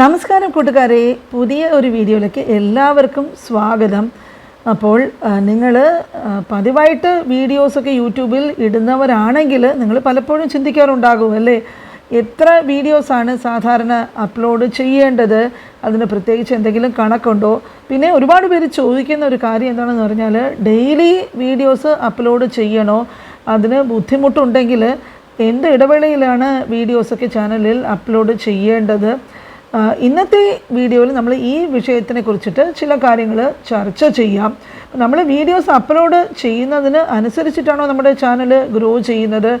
നമസ്കാരം കൂട്ടുകാരെ. പുതിയ ഒരു വീഡിയോയിലേക്ക് എല്ലാവർക്കും സ്വാഗതം. അപ്പോൾ നിങ്ങൾ പതിവായിട്ട് വീഡിയോസൊക്കെ യൂട്യൂബിൽ ഇടുന്നവരാണെങ്കിൽ നിങ്ങൾ പലപ്പോഴും ചിന്തിക്കാറുണ്ടാകും അല്ലേ? എത്ര വീഡിയോസാണ് സാധാരണ അപ്ലോഡ് ചെയ്യേണ്ടത്? അതിന് പ്രത്യേകിച്ച് എന്തെങ്കിലും കണക്കുണ്ടോ? പിന്നെ ഒരുപാട് പേര് ചോദിക്കുന്ന ഒരു കാര്യം എന്താണെന്ന് പറഞ്ഞാൽ ഡെയിലി വീഡിയോസ് അപ്ലോഡ് ചെയ്യണോ? അതിന് ബുദ്ധിമുട്ടുണ്ടെങ്കിൽ എന്ത് ഇടവേളയിലാണ് വീഡിയോസൊക്കെ ചാനലിൽ അപ്ലോഡ് ചെയ്യേണ്ടത്? ഇന്നത്തെ വീഡിയോയിൽ നമ്മൾ ഈ വിഷയത്തിനെ കുറിച്ചിട്ട് ചില കാര്യങ്ങൾ ചർച്ച ചെയ്യാം. നമ്മൾ വീഡിയോസ് അപ്ലോഡ് ചെയ്യുന്നതിന് അനുസരിച്ചിട്ടാണോ നമ്മുടെ ചാനൽ ഗ്രോ ചെയ്യുന്നത്?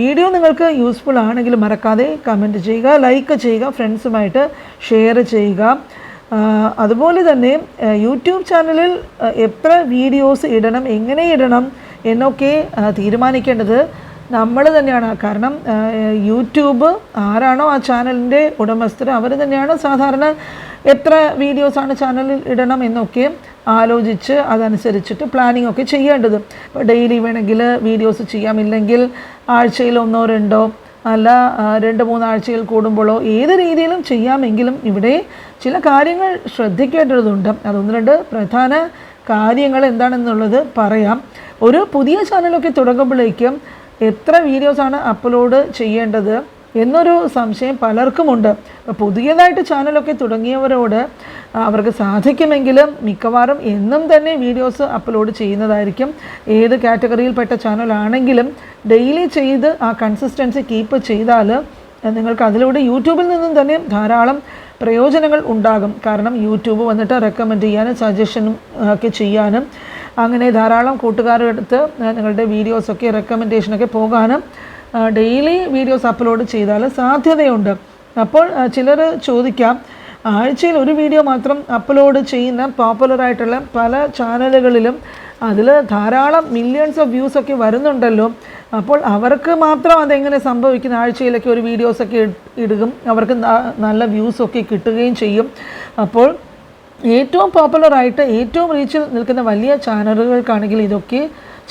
വീഡിയോ നിങ്ങൾക്ക് യൂസ്ഫുൾ ആണെങ്കിൽ മറക്കാതെ കമന്റ് ചെയ്യുക ലൈക്ക് ചെയ്യുക ഫ്രണ്ട്സുമായിട്ട് ഷെയർ ചെയ്യുക. അതുപോലെ തന്നെ യൂട്യൂബ് ചാനലിൽ എത്ര വീഡിയോസ് ഇടണം എങ്ങനെ ഇടണം എന്നൊക്കെ തീരുമാനിക്കേണ്ടത് നമ്മൾ തന്നെയാണ്. കാരണം യൂട്യൂബ് ആരാണോ ആ ചാനലിന്റെ ഉടമസ്ഥർ അവർ തന്നെയാണ് സാധാരണ എത്ര വീഡിയോസാണ് ചാനലിൽ ഇടണം എന്നൊക്കെ ആലോചിച്ച് അതനുസരിച്ചിട്ട് പ്ലാനിംഗ് ഒക്കെ ചെയ്യേണ്ടത്. ഇപ്പോൾ ഡെയിലി വേണമെങ്കിൽ വീഡിയോസ് ചെയ്യാമില്ലെങ്കിൽ ആഴ്ചയിൽ ഒന്നോ രണ്ടോ അല്ല രണ്ട് മൂന്ന് ആഴ്ചയിൽ കൂടുമ്പോഴോ ഏത് രീതിയിലും ചെയ്യാമെങ്കിലും ഇവിടെ ചില കാര്യങ്ങൾ ശ്രദ്ധിക്കേണ്ടതുണ്ട്. അതൊന്ന് രണ്ട് പ്രധാന കാര്യങ്ങൾ എന്താണെന്നുള്ളത് പറയാം. ഒരു പുതിയ ചാനലൊക്കെ തുടങ്ങുമ്പോഴേക്കും എത്ര വീഡിയോസാണ് അപ്ലോഡ് ചെയ്യേണ്ടത് എന്നൊരു സംശയം പലർക്കുമുണ്ട്. അപ്പോൾ പുതിയതായിട്ട് ചാനലൊക്കെ തുടങ്ങിയവരോട് അവർക്ക് സാധിക്കുമെങ്കിലും മിക്കവാറും എന്നും തന്നെ വീഡിയോസ് അപ്ലോഡ് ചെയ്യുന്നതായിരിക്കും. ഏത് കാറ്റഗറിയിൽപ്പെട്ട ചാനലാണെങ്കിലും ഡെയിലി ചെയ്ത് ആ കൺസിസ്റ്റൻസി കീപ്പ് ചെയ്താൽ നിങ്ങൾക്ക് അതിലൂടെ യൂട്യൂബിൽ നിന്നും തന്നെ ധാരാളം പ്രയോജനങ്ങൾ ഉണ്ടാകും. കാരണം യൂട്യൂബ് വന്നിട്ട് റെക്കമെൻഡ് ചെയ്യാനും സജഷനും ഒക്കെ ചെയ്യാനും അങ്ങനെ ധാരാളം കൂട്ടുകാരെടുത്ത് നിങ്ങളുടെ വീഡിയോസൊക്കെ റെക്കമെൻഡേഷനൊക്കെ പോകാനും ഡെയിലി വീഡിയോസ് അപ്ലോഡ് ചെയ്താൽ സാധ്യതയുണ്ട്. അപ്പോൾ ചിലർ ചോദിക്കാം ആഴ്ചയിൽ ഒരു വീഡിയോ മാത്രം അപ്ലോഡ് ചെയ്യുന്ന പോപ്പുലറായിട്ടുള്ള പല ചാനലുകളിലും അതിൽ ധാരാളം മില്യൺസ് ഓഫ് വ്യൂസ് ഒക്കെ വരുന്നുണ്ടല്ലോ. അപ്പോൾ അവർക്ക് മാത്രം അതെങ്ങനെ സംഭവിക്കുന്ന ആഴ്ചയിലൊക്കെ ഒരു വീഡിയോസൊക്കെ ഇടുകയും അവർക്ക് നല്ല വ്യൂസൊക്കെ കിട്ടുകയും ചെയ്യും. അപ്പോൾ ഏറ്റവും പോപ്പുലറായിട്ട് ഏറ്റവും റീച്ചിൽ നിൽക്കുന്ന വലിയ ചാനലുകൾക്കാണെങ്കിൽ ഇതൊക്കെ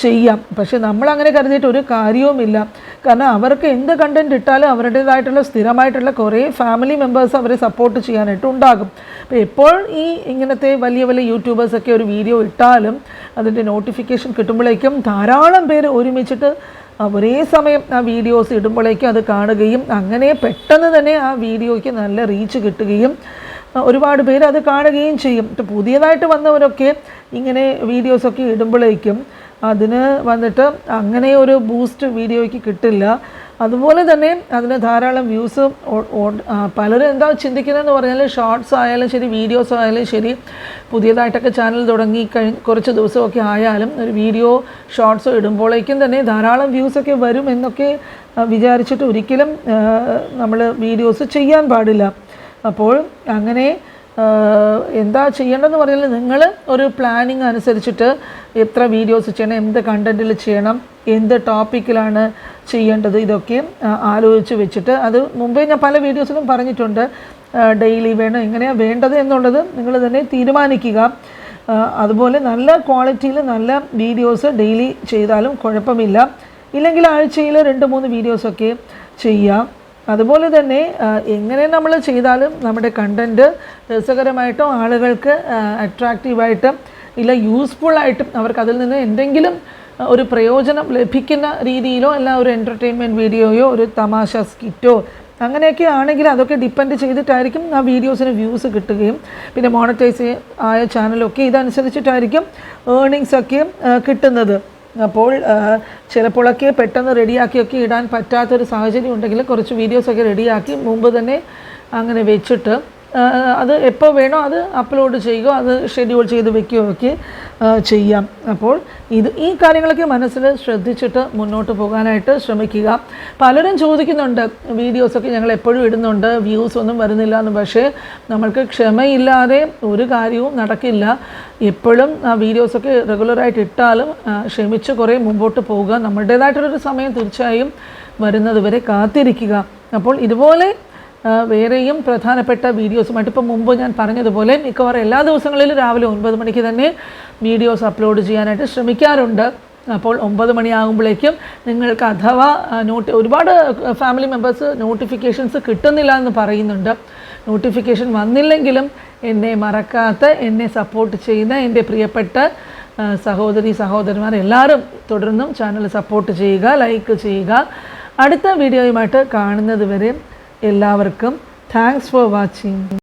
ചെയ്യാം. പക്ഷെ നമ്മൾ അങ്ങനെ കരുതിയിട്ട് ഒരു കാര്യവുമില്ല. കാരണം അവർക്ക് എന്ത് കണ്ടന്റ് ഇട്ടാലും അവരുടേതായിട്ടുള്ള സ്ഥിരമായിട്ടുള്ള കുറേ ഫാമിലി മെമ്പേഴ്സ് അവരെ സപ്പോർട്ട് ചെയ്യാനായിട്ട് ഉണ്ടാകും. അപ്പോൾ എപ്പോൾ ഈ ഇങ്ങനത്തെ വലിയ വലിയ യൂട്യൂബേഴ്സൊക്കെ ഒരു വീഡിയോ ഇട്ടാലും അതിന്റെ നോട്ടിഫിക്കേഷൻ കിട്ടുമ്പോഴേക്കും ധാരാളം പേര് ഒരുമിച്ചിട്ട് ഒരേ സമയം ആ വീഡിയോസ് ഇടുമ്പോഴേക്കും അത് കാണുകയും അങ്ങനെ പെട്ടെന്ന് തന്നെ ആ വീഡിയോയ്ക്ക് നല്ല റീച്ച് കിട്ടുകയും ഒരുപാട് പേര് അത് കാണുകയും ചെയ്യും. പുതിയതായിട്ട് വന്നവരൊക്കെ ഇങ്ങനെ വീഡിയോസൊക്കെ ഇടുമ്പോഴേക്കും അതിന് വന്നിട്ട് അങ്ങനെ ഒരു ബൂസ്റ്റ് വീഡിയോയ്ക്ക് കിട്ടില്ല. അതുപോലെ തന്നെ അതിന് ധാരാളം വ്യൂസ് പലരും എന്താ ചിന്തിക്കുന്നതെന്ന് പറഞ്ഞാൽ ഷോർട്സ് ആയാലും ശരി വീഡിയോസ് ആയാലും ശരി പുതിയതായിട്ടൊക്കെ ചാനൽ തുടങ്ങി കഴിഞ്ഞ് കുറച്ച് ദിവസമൊക്കെ ആയാലും ഒരു വീഡിയോ ഷോർട്സോ ഇടുമ്പോഴേക്കും തന്നെ ധാരാളം വ്യൂസൊക്കെ വരും എന്നൊക്കെ വിചാരിച്ചിട്ട് ഒരിക്കലും നമ്മൾ വീഡിയോസ് ചെയ്യാൻ പാടില്ല. അപ്പോൾ അങ്ങനെ എന്താ ചെയ്യേണ്ടതെന്ന് പറഞ്ഞാൽ നിങ്ങൾ ഒരു പ്ലാനിങ് അനുസരിച്ചിട്ട് എത്ര വീഡിയോസ് ചെയ്യണം എന്ത് കണ്ടന്റിൽ ചെയ്യണം എന്ത് ടോപ്പിക്കിലാണ് ചെയ്യേണ്ടത് ഇതൊക്കെ ആലോചിച്ച് വെച്ചിട്ട് അത് മുമ്പേ ഞാൻ പല വീഡിയോസിലും പറഞ്ഞിട്ടുണ്ട്. ഡെയിലി വേണം എങ്ങനെയാണ് വേണ്ടത് എന്നുള്ളത് നിങ്ങൾ തന്നെ തീരുമാനിക്കുക. അതുപോലെ നല്ല ക്വാളിറ്റിയിൽ നല്ല വീഡിയോസ് ഡെയിലി ചെയ്താലും കുഴപ്പമില്ല. ഇല്ലെങ്കിൽ ആഴ്ചയിൽ രണ്ട് മൂന്ന് വീഡിയോസൊക്കെ ചെയ്യാം. അതുപോലെ തന്നെ എങ്ങനെ നമ്മൾ ചെയ്താലും നമ്മുടെ കണ്ടന്റ് രസകരമായിട്ടും ആളുകൾക്ക് അട്രാക്റ്റീവായിട്ടും ഇല്ല യൂസ്ഫുള്ളായിട്ടും അവർക്ക് അതിൽ നിന്ന് എന്തെങ്കിലും ഒരു പ്രയോജനം ലഭിക്കുന്ന രീതിയിലോ അല്ല ഒരു എന്റർടൈൻമെന്റ് വീഡിയോയോ ഒരു തമാശ സ്കിറ്റോ അങ്ങനെയൊക്കെ ആണെങ്കിൽ അതൊക്കെ ഡിപ്പെൻഡ് ചെയ്തിട്ടായിരിക്കും ആ വീഡിയോസിന് വ്യൂസ് കിട്ടുകയും പിന്നെ മോണറ്റൈസ് ആയ ചാനലൊക്കെ ഇതനുസരിച്ചിട്ടായിരിക്കും ഏണിങ്സൊക്കെ കിട്ടുന്നത്. അപ്പോൾ ചിലപ്പോഴൊക്കെ പെട്ടെന്ന് റെഡിയാക്കിയൊക്കെ ഇടാൻ പറ്റാത്തൊരു സാഹചര്യം ഉണ്ടെങ്കിൽ കുറച്ച് വീഡിയോസൊക്കെ റെഡിയാക്കി മുമ്പ് തന്നെ അങ്ങനെ വെച്ചിട്ട് അത് എപ്പോൾ വേണോ അത് അപ്ലോഡ് ചെയ്യുക അത് ഷെഡ്യൂൾ ചെയ്ത് വെക്കുകയോ ഒക്കെ ചെയ്യാം. അപ്പോൾ ഇത് ഈ കാര്യങ്ങളൊക്കെ മനസ്സിൽ ശ്രദ്ധിച്ചിട്ട് മുന്നോട്ട് പോകാനായിട്ട് ശ്രമിക്കുക. പലരും ചോദിക്കുന്നുണ്ട് വീഡിയോസൊക്കെ ഞങ്ങൾ എപ്പോഴും ഇടുന്നുണ്ട് വ്യൂസ് ഒന്നും വരുന്നില്ല എന്ന്. പക്ഷേ നമ്മൾക്ക് ക്ഷമയില്ലാതെ ഒരു കാര്യവും നടക്കില്ല. എപ്പോഴും ആ വീഡിയോസൊക്കെ റെഗുലറായിട്ട് ഇട്ടാലും ക്ഷമിച്ച് കുറേ മുമ്പോട്ട് പോവുക. നമ്മുടേതായിട്ടുള്ളൊരു സമയം തീർച്ചയായും വരുന്നത് വരെ കാത്തിരിക്കുക. അപ്പോൾ ഇതുപോലെ വേറെയും പ്രധാനപ്പെട്ട വീഡിയോസുമായിട്ട് ഇപ്പോൾ മുമ്പ് ഞാൻ പറഞ്ഞതുപോലെ മിക്കവാറും എല്ലാ ദിവസങ്ങളിലും രാവിലെ ഒൻപത് മണിക്ക് തന്നെ വീഡിയോസ് അപ്ലോഡ് ചെയ്യാനായിട്ട് ശ്രമിക്കാറുണ്ട്. അപ്പോൾ ഒമ്പത് മണിയാകുമ്പോഴേക്കും നിങ്ങൾക്ക് അഥവാ നോട്ടി ഒരുപാട് ഫാമിലി മെമ്പേഴ്സ് നോട്ടിഫിക്കേഷൻസ് കിട്ടുന്നില്ല എന്ന് പറയുന്നുണ്ട്. നോട്ടിഫിക്കേഷൻ വന്നില്ലെങ്കിലും എന്നെ മറക്കാത്ത എന്നെ സപ്പോർട്ട് ചെയ്യുന്ന എന്റെ പ്രിയപ്പെട്ട സഹോദരി സഹോദരന്മാർ എല്ലാവരും തുടർന്നും ചാനൽ സപ്പോർട്ട് ചെയ്യുക ലൈക്ക് ചെയ്യുക. അടുത്ത വീഡിയോയുമായിട്ട് കാണുന്നത് വരെ എല്ലാവർക്കും താങ്ക്സ് ഫോർ വാച്ചിങ്